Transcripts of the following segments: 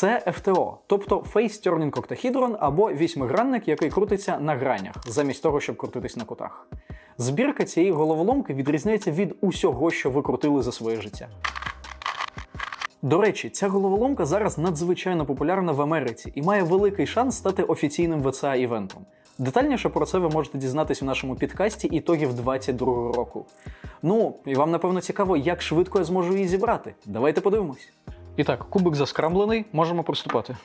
Це FTO, тобто Face Turning Octahedron або вісьмигранник, який крутиться на гранях, замість того, щоб крутитись на кутах. Збірка цієї головоломки відрізняється від усього, що ви крутили за своє життя. До речі, ця головоломка зараз надзвичайно популярна в Америці і має великий шанс стати офіційним ВЦА івентом. Детальніше про це ви можете дізнатись у нашому підкасті ітогів 22-го року. Ну, і вам напевно цікаво, як швидко я зможу її зібрати. Давайте подивимось. І так, кубик заскрамблений, можемо приступати.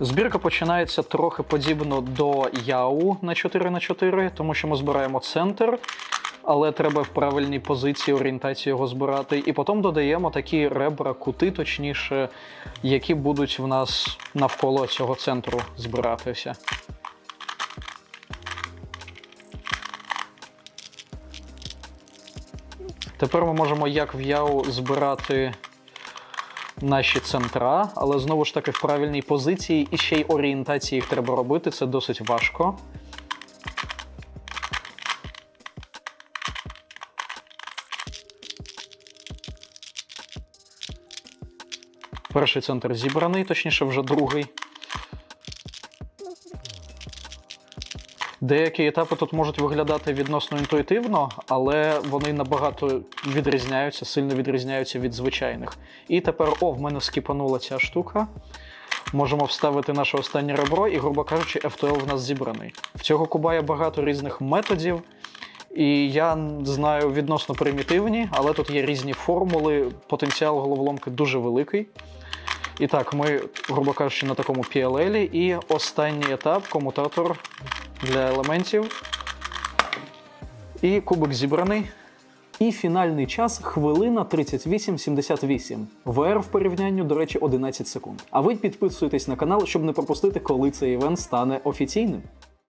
Збірка починається трохи подібно до Яу на 4х4, тому що ми збираємо центр, але треба в правильній позиції орієнтації його збирати. І потім додаємо такі ребра, кути, точніше, які будуть в нас навколо цього центру збиратися. Тепер ми можемо як в Яу збирати наші центра, але знову ж таки в правильній позиції і ще й орієнтації їх треба робити. Це досить важко. Перший центр зібраний, точніше, вже другий. Деякі етапи тут можуть виглядати відносно інтуїтивно, але вони набагато відрізняються, сильно відрізняються від звичайних. І тепер, о, в мене скіпанула ця штука. Можемо вставити наше останнє ребро, і, грубо кажучи, FTL в нас зібраний. В цього куба є багато різних методів, і я знаю відносно примітивні, але тут є різні формули. Потенціал головоломки дуже великий. І так, ми, грубо кажучи, на такому PLL, і останній етап комутатор для елементів. І кубик зібраний. І фінальний час хвилина 38.78. ВР в порівнянню, до речі, 11 секунд. А ви підписуйтесь на канал, щоб не пропустити, коли цей івент стане офіційним.